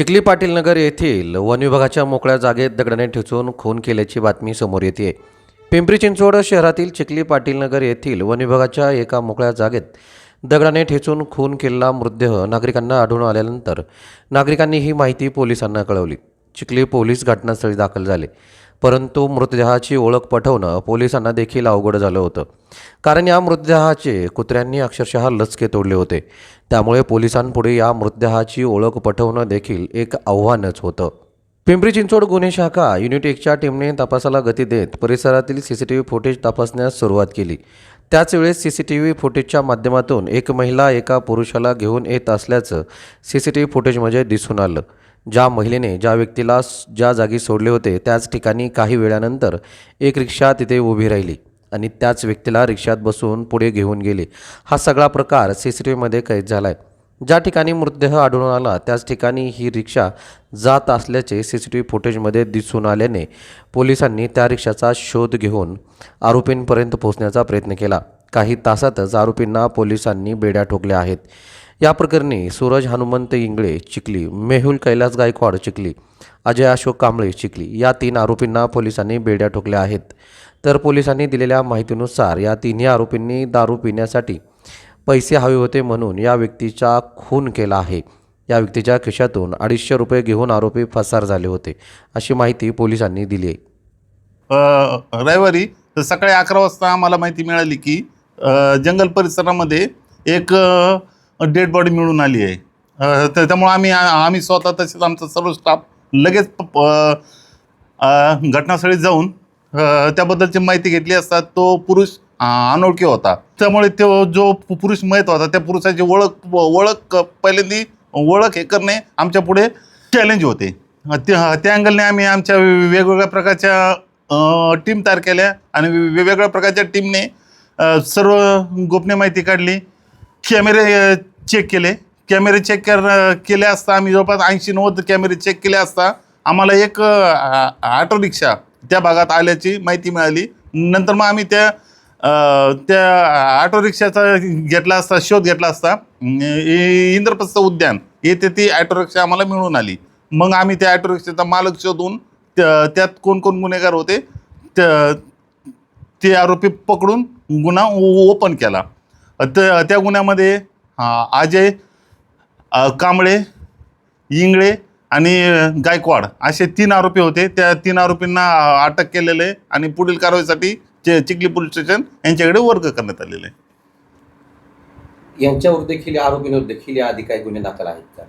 चिखली पाटील नगर येथील वन विभागाच्या मोकळ्या जागेत दगडाने ठेचून खून केल्याची बातमी समोर येते. पिंपरी चिंचवड शहरातील चिखली पाटील नगर येथील वन विभागाच्या एका मोकळ्या जागेत दगडाने ठेचून खून केलेला मृतदेह नागरिकांना आढळून आल्यानंतर नागरिकांनी ही माहिती पोलिसांना कळवली. चिखली पोलीस घटनास्थळी दाखल झाले. परंतु मृतदेहाची ओळख पटवणं पोलिसांना देखील अवघड झालं होतं. कारण या मृतदेहाचे कुत्र्यांनी अक्षरशः लचके तोडले होते. त्यामुळे पोलिसांपुढे या मृतदेहाची ओळख पटवणं देखील एक आव्हानच होतं. पिंपरी चिंचवड गुन्हे शाखा युनिट एकच्या टीमने तपासाला गती देत परिसरातील C C T V footage तपासण्यास सुरुवात केली. त्याचवेळेस सी सी टी व्ही फुटेजच्या माध्यमातून एक महिला एका पुरुषाला घेऊन येत असल्याचं सी सी टी व्ही फुटेजमध्ये दिसून आलं. ज्या महिलेने ज्या व्यक्तीला ज्या जागी सोडले होते त्याच ठिकाणी काही वेळानंतर एक रिक्षा तिथे उभी राहिली आणि त्याच व्यक्तीला रिक्षात बसून पुढे घेऊन गेले. हा सगळा प्रकार सी सी टी व्हीमध्ये कैद झाला आहे ज्या ठिकाणी मृतदेह आढळून आला त्याच ठिकाणी ही रिक्षा जात असल्याचे सी सी टी व्ही फुटेजमध्ये दिसून आल्याने पोलिसांनी त्या रिक्षाचा शोध घेऊन आरोपींपर्यंत पोहोचण्याचा प्रयत्न केला. काही तासातच आरोपींना पोलिसांनी बेड्या ठोकल्या आहेत. या प्रकरणी सूरज हनुमंत इंगळे चिखली मेहुल कैलास गायकवाड चिखली अजय अशोक कांबळे चिखली या तीन आरोपींना पोलिसांनी बेड्या ठोकल्या आहेत. तर पोलिसांनी दिलेल्या माहितीनुसार या तिन्ही आरोपींनी दारू पिण्यासाठी पैसे हवे होते म्हणून या व्यक्तीचा खून केला आहे. या व्यक्तीच्या खिशातून अडीचशे रुपये घेऊन आरोपी फसार झाले होते अशी माहिती पोलिसांनी दिली आहे. रविवारी सकाळी अकरा वाजता आम्हाला माहिती मिळाली की अ, जंगल परिसरामध्ये एक डेड बॉडी मिळून आली आहे. तर त्यामुळे आम्ही आम्ही स्वतः तसेच आमचा सर्व स्टाफ लगेच प- प- घटनास्थळी जाऊन त्याबद्दलची माहिती घेतली असता तो पुरुष अनोळखी होता. त्यामुळे तो जो पु- पुरुष मयत होता त्या पुरुषाची ओळख ओळख पहिल्यांदी ओळख हे करणे आमच्या पुढे चॅलेंज होते. त्या अँगलने आम्ही आमच्या वेगवेगळ्या प्रकारच्या टीम तयार केल्या आणि वेगवेगळ्या प्रकारच्या टीमने सर्व गोपनीय माहिती काढली. कॅमेरे चेक केले. कॅमेरे चेक कर केले असता आम्ही जवळपास ऐंशी नव्वद कॅमेरे चेक केले असता आम्हाला एक ऑटो रिक्षा त्या भागात आल्याची माहिती मिळाली. नंतर मग आम्ही त्या त्या ऑटो रिक्षाचा घेतला असता शोध घेतला असता. इंद्रप्रस्थ उद्यान येथे ती ऑटो रिक्षा आम्हाला मिळून आली. मग आम्ही त्या ऑटो रिक्षाचा मालक शोधून त्या- त्यात कोण कोण गुन्हेगार होते त्या ते आरोपी पकडून गुन्हा ओपन केला. त्या गुन्ह्यामध्ये अजय कांबळे इंगळे आणि गायकवाड असे तीन आरोपी होते. त्या तीन आरोपींना अटक केलेलं आहे आणि पुढील कारवाईसाठी चे- चिखली पोलीस स्टेशन यांच्याकडे वर्ग करण्यात आलेले आहे. यांच्यावर देखील आरोपींवर देखील या आधी काही गुन्हे दाखल आहेत का?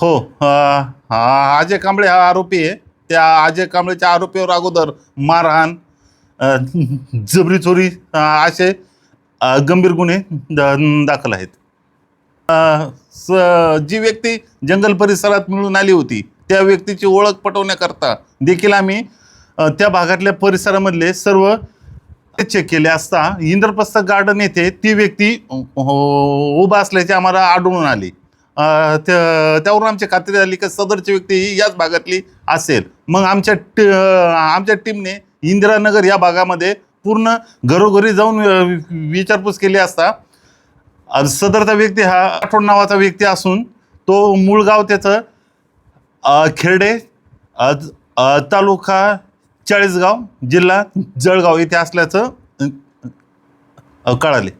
हो हा अजय कांबळे हा आरोपी आहे. त्या अजय कांबळेच्या आरोपीवर अगोदर मारहाण जबरी चोरी असे गंभीर गुन्हे दाखल आहेत. स- जी व्यक्ती जंगल परिसरात मिळून आली होती त्या व्यक्तीची ओळख पटवण्याकरता देखील आम्ही त्या भागातल्या परिसरामधले सर्व चेक केले असता इंद्रप्रस्थ गार्डन येथे ती व्यक्ती हो, उभा असल्याचे आम्हाला आढळून आली. त्या- त्यावरून आमची खात्री झाली की सदरची व्यक्ती ही याच भागातली असेल. मग आमच्या टी आमच्या टीमने इंदिरानगर या भागामध्ये पूर्ण घरोघरी जाऊन विचारपूस केली असता सदरचा व्यक्ती हा आठवड नावाचा व्यक्ती असून तो मूळ गाव त्याचं खेर्डे तालुका चाळीसगाव जिल्हा जळगाव इथे असल्याचं कळाले.